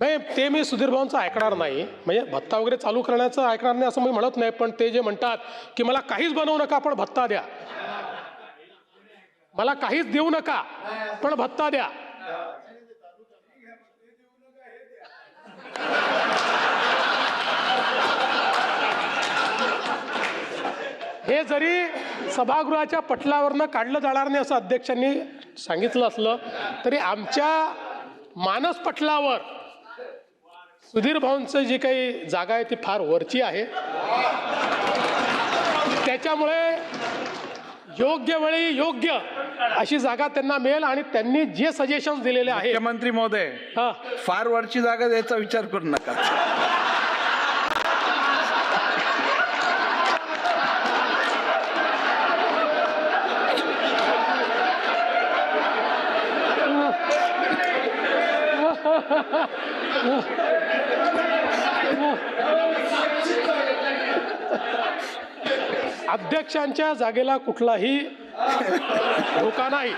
नाही ते मी सुधीर भाऊंचं ऐकणार नाही. म्हणजे भत्ता वगैरे चालू करण्याचं ऐकणार नाही असं मी म्हणत नाही पण ते जे म्हणतात की मला काहीच बनवू नका पण भत्ता द्या. मला काहीच देऊ नका पण भत्ता द्या. हे जरी सभागृहाच्या पटलावरनं काढलं जाणार नाही असं अध्यक्षांनी सांगितलं असलं तरी आमच्या मानस पटलावर सुधीर भाऊंचं जी काही जागा आहे ती फार वरची आहे. त्याच्यामुळे योग्य वेळी योग्य अशी जागा त्यांना मिळेल आणि त्यांनी जे सजेशन दिलेले आहे मुख्यमंत्री महोदय हा. फार वरची जागा द्यायचा विचार करू नका. अध्यक्षांच्या जागेला कुठलाही धोका नाही.